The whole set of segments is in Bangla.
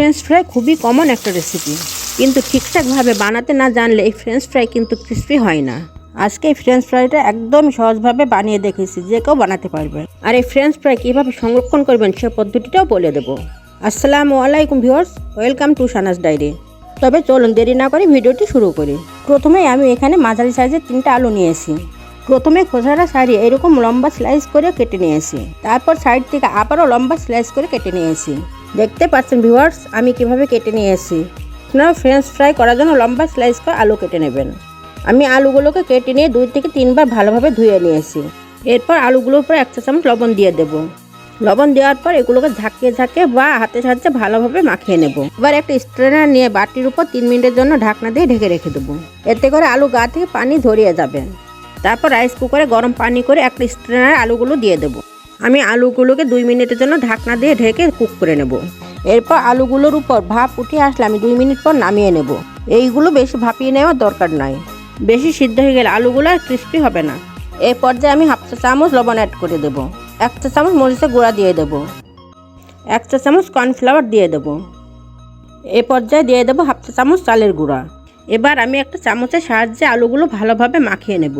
ফ্রেঞ্চ ফ্রাই খুবই কমন একটা রেসিপি কিন্তু ঠিকঠাকভাবে বানাতে না জানলে এই ফ্রেঞ্চ ফ্রাই কিন্তু ক্রিস্পি হয় না। আজকে এই ফ্রেঞ্চ ফ্রাইটা একদম সহজভাবে বানিয়ে দেখেছি, যে কেউ বানাতে পারবে। আর এই ফ্রেঞ্চ ফ্রাই কীভাবে সংরক্ষণ করবেন সে পদ্ধতিটাও বলে দেবো। আসসালামু আলাইকুম viewers welcome to Sana's diary তবে চলুন দেরি না করে ভিডিওটি শুরু করি। প্রথমে আমি এখানে মাঝারি সাইজের তিনটা আলু নিয়েছি। প্রথমে খোসাটা সারিয়ে এরকম লম্বা স্লাইস করে কেটে নিয়েছি। তারপর সাইড থেকে আবারও লম্বা স্লাইস করে কেটে নিয়েছি। দেখতে পাচ্ছেন ভিউয়ার্স, আমি কীভাবে কেটে নিয়ে নিয়েছি আপনারা ফ্রেঞ্চ ফ্রাই করার জন্য লম্বা স্লাইস করে আলু কেটে নেবেন। আমি আলুগুলোকে কেটে নিয়ে দুই থেকে তিনবার ভালোভাবে ধুয়ে নিয়েছি এরপর আলুগুলোর উপর এক চা চামচ লবণ দিয়ে দেব। লবণ দেওয়ার পর এগুলোকে ঝাঁকিয়ে ঝাঁকিয়ে বা হাতে সাহায্যে ভালোভাবে মাখিয়ে নেব। এবার একটা স্ট্রেনার নিয়ে বাটির উপর তিন মিনিটের জন্য ঢাকনা দিয়ে ঢেকে রেখে দেবো। এতে করে আলু গা থেকে পানি ধরিয়ে যাবে। তারপর রাইস কুকারে গরম পানি করে একটা স্ট্রেনারে আলুগুলো দিয়ে দেবো। আমি আলুগুলোকে দুই মিনিটের জন্য ঢাকনা দিয়ে ঢেকে কুক করে নেব। এরপর আলুগুলোর উপর ভাপ উঠে আসলে আমি দুই মিনিট পর নামিয়ে নেব। এইগুলো বেশি ভাপিয়ে নেওয়ার দরকার নাই। বেশি সিদ্ধ হয়ে গেলে আলুগুলো আর ক্রিস্পি হবে না। এই পর্যায়ে আমি হাফ চা চামচ লবণ অ্যাড করে দেবো। এক চা চামচ মরিচের গুঁড়া দিয়ে দেবো। এক চা চামচ কর্নফ্লাওয়ার দিয়ে দেবো। এ পর্যায়ে দিয়ে দেবো হাফ চা চামচ চালের গুঁড়া। এবার আমি একটা চামচের সাহায্যে আলুগুলো ভালোভাবে মাখিয়ে নেব।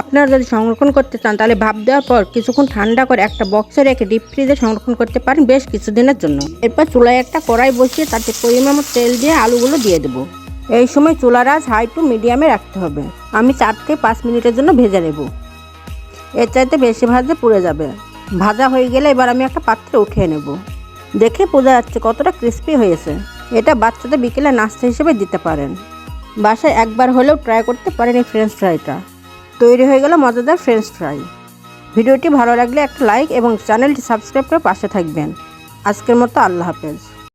আপনারা যদি সংরক্ষণ করতে চান, তাহলে ভাপ দেওয়ার পর কিছুক্ষণ ঠান্ডা করে একটা বক্সে রেখে ডিপ ফ্রিজে সংরক্ষণ করতে পারেন বেশ কিছুদিনের জন্য। এরপর চুলায় একটা কড়াই বসিয়ে তাতে পরিমাণ তেল দিয়ে আলুগুলো দিয়ে দেবো। এই সময় চুলার আজ হাই টু মিডিয়ামে রাখতে হবে। আমি চার থেকে পাঁচ মিনিটের জন্য ভেজে নেব। এর চাইতে বেশি ভাজলে পুড়ে যাবে। ভাজা হয়ে গেলে এবার আমি একটা পাত্রে উঠিয়ে নেব। দেখে বোঝা যাচ্ছে কতটা ক্রিস্পি হয়েছে। এটা বাচ্চাদের বিকেলে নাস্তা হিসেবে দিতে পারেন। বাসায় একবার হলেও ট্রাই করতে পারেন এই ফ্রেঞ্চ ফ্রাইটা তৈরি হয়ে গেল মজাদার ফ্রেঞ্চ ফ্রাই ভিডিওটি ভালো লাগলে একটা লাইক এবং চ্যানেলটি সাবস্ক্রাইব করে পাশে থাকবেন। আজকের মতো আল্লাহ হাফেজ।